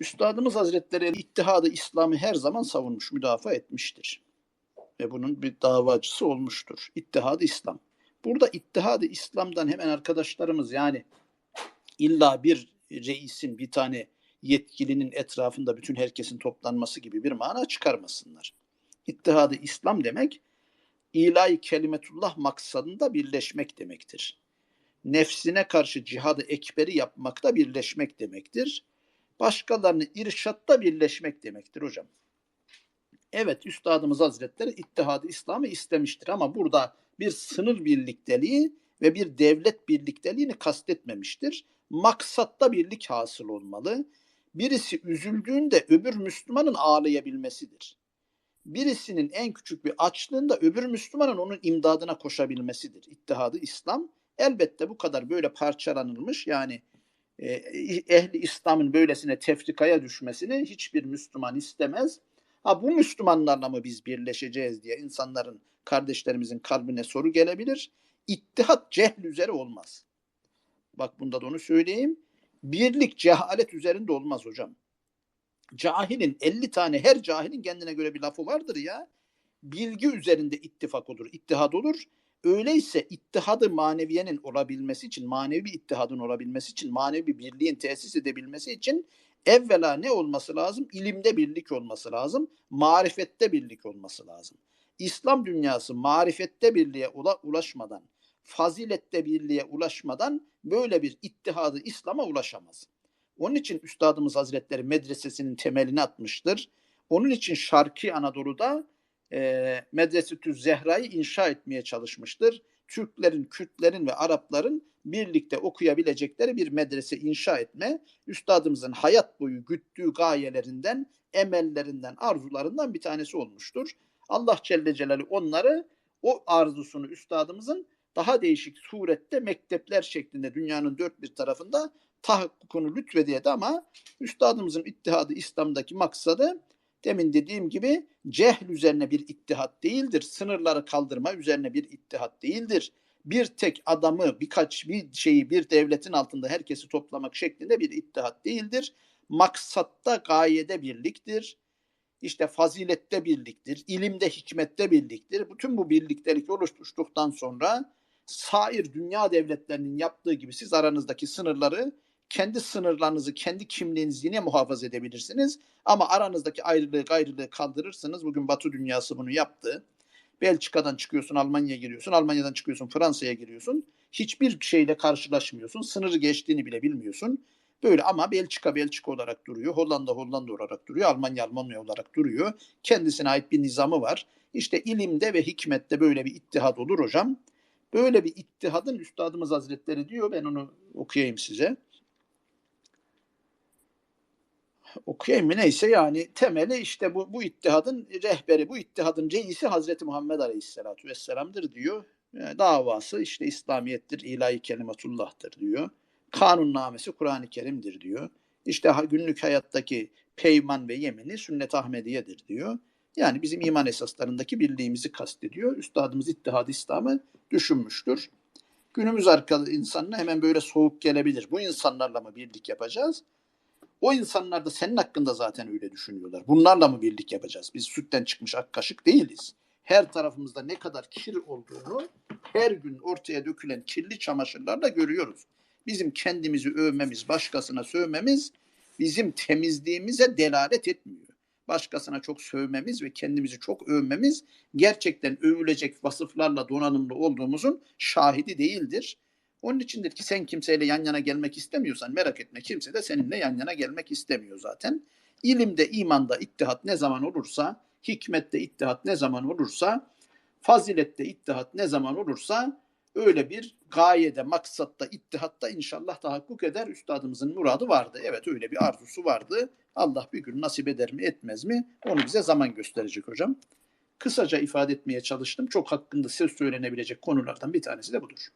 Üstadımız Hazretleri ittihadı İslam'ı her zaman savunmuş, müdafaa etmiştir. Ve bunun bir davacısı olmuştur. İttihadı İslam. Burada ittihadı İslam'dan hemen arkadaşlarımız yani illa bir reisin, bir tane yetkilinin etrafında bütün herkesin toplanması gibi bir mana çıkarmasınlar. İttihadı İslam demek ilahi kelimetullah maksadında birleşmek demektir. Nefsine karşı cihadı ekberi yapmakta birleşmek demektir. Başkalarını irşatta birleşmek demektir hocam. Evet Üstadımız Hazretleri İttihadı İslam'ı istemiştir ama burada bir sınır birlikteliği ve bir devlet birlikteliğini kastetmemiştir. Maksatta birlik hasıl olmalı. Birisi üzüldüğünde öbür Müslümanın ağlayabilmesidir. Birisinin en küçük bir açlığında öbür Müslümanın onun imdadına koşabilmesidir. İttihadı İslam elbette bu kadar böyle parçalanılmış yani e, ehli İslam'ın böylesine tefrikaya düşmesini hiçbir Müslüman istemez. Ha bu Müslümanlarla mı biz birleşeceğiz diye insanların, kardeşlerimizin kalbine soru gelebilir. İttihat cehl üzere olmaz. Bak bunda da onu söyleyeyim. Birlik cehalet üzerinde olmaz hocam. Cahilin 50 tane her cahilin kendine göre bir lafı vardır ya. Bilgi üzerinde ittifak olur, ittihad olur. Öyleyse ittihadı maneviyenin olabilmesi için, manevi ittihadın olabilmesi için, manevi bir birliğin tesis edebilmesi için evvela ne olması lazım? İlimde birlik olması lazım, marifette birlik olması lazım. İslam dünyası marifette birliğe ulaşmadan, fazilette birliğe ulaşmadan böyle bir ittihadı İslam'a ulaşamaz. Onun için Üstadımız Hazretleri medresesinin temelini atmıştır. Onun için Şarkı Anadolu'da e, Medresetü Zehra'yı inşa etmeye çalışmıştır. Türklerin, Kürtlerin ve Arapların birlikte okuyabilecekleri bir medrese inşa etme, üstadımızın hayat boyu güttüğü gayelerinden, emellerinden, arzularından bir tanesi olmuştur. Allah Celle Celaluhu onları o arzusunu üstadımızın daha değişik surette mektepler şeklinde dünyanın dört bir tarafında tahakkukunu lütfediydi ama üstadımızın ittihadı İslam'daki maksadı demin dediğim gibi cehl üzerine bir ittihat değildir. Sınırları kaldırma üzerine bir ittihat değildir. Bir tek adamı, birkaç bir şeyi bir devletin altında herkesi toplamak şeklinde bir ittihat değildir. Maksatta, gayede birliktir. İşte fazilette birliktir, ilimde, hikmette birliktir. Bütün bu birliktelik oluştuktan sonra sair dünya devletlerinin yaptığı gibi siz aranızdaki sınırları kendi sınırlarınızı, kendi kimliğinizi yine muhafaza edebilirsiniz. Ama aranızdaki ayrılığı, gayrılığı kaldırırsınız. Bugün Batı dünyası bunu yaptı. Belçika'dan çıkıyorsun, Almanya'ya giriyorsun. Almanya'dan çıkıyorsun, Fransa'ya giriyorsun. Hiçbir şeyle karşılaşmıyorsun. Sınırı geçtiğini bile bilmiyorsun. Böyle ama Belçika Belçika olarak duruyor. Hollanda Hollanda olarak duruyor. Almanya Almanya olarak duruyor. Kendisine ait bir nizamı var. İşte ilimde ve hikmette böyle bir ittihad olur hocam. Böyle bir ittihadın Üstadımız Hazretleri diyor. Ben onu okuyayım size. Okuyayım mı neyse yani temeli işte bu, bu ittihadın rehberi, bu ittihadın reisi Hazreti Muhammed Aleyhisselatü Vesselam'dır diyor. Yani davası işte İslamiyettir, ilahi kelimatullah'tır diyor. Kanunnamesi Kur'an-ı Kerim'dir diyor. İşte günlük hayattaki peyman ve yemini sünnet Ahmediye'dir diyor. Yani bizim iman esaslarındaki birliğimizi kastediyor. Üstadımız İttihad İslam'ı düşünmüştür. Günümüz arkalı insanına hemen böyle soğuk gelebilir. Bu insanlarla mı birlik yapacağız? O insanlar da senin hakkında zaten öyle düşünüyorlar. Bunlarla mı birlik yapacağız? Biz sütten çıkmış ak kaşık değiliz. Her tarafımızda ne kadar kir olduğunu her gün ortaya dökülen kirli çamaşırlarla görüyoruz. Bizim kendimizi övmemiz, başkasına sövmemiz bizim temizliğimize delalet etmiyor. Başkasına çok sövmemiz ve kendimizi çok övmemiz gerçekten övülecek vasıflarla donanımlı olduğumuzun şahidi değildir. Onun içindir ki sen kimseyle yan yana gelmek istemiyorsan merak etme kimse de seninle yan yana gelmek istemiyor zaten. İlimde, imanda ittihat ne zaman olursa, hikmette ittihat ne zaman olursa, fazilette ittihat ne zaman olursa öyle bir gayede, maksatta, ittihatta inşallah tahakkuk eder. Üstadımızın muradı vardı. Evet öyle bir arzusu vardı. Allah bir gün nasip eder mi etmez mi onu bize zaman gösterecek hocam. Kısaca ifade etmeye çalıştım. Çok hakkında söz söylenebilecek konulardan bir tanesi de budur.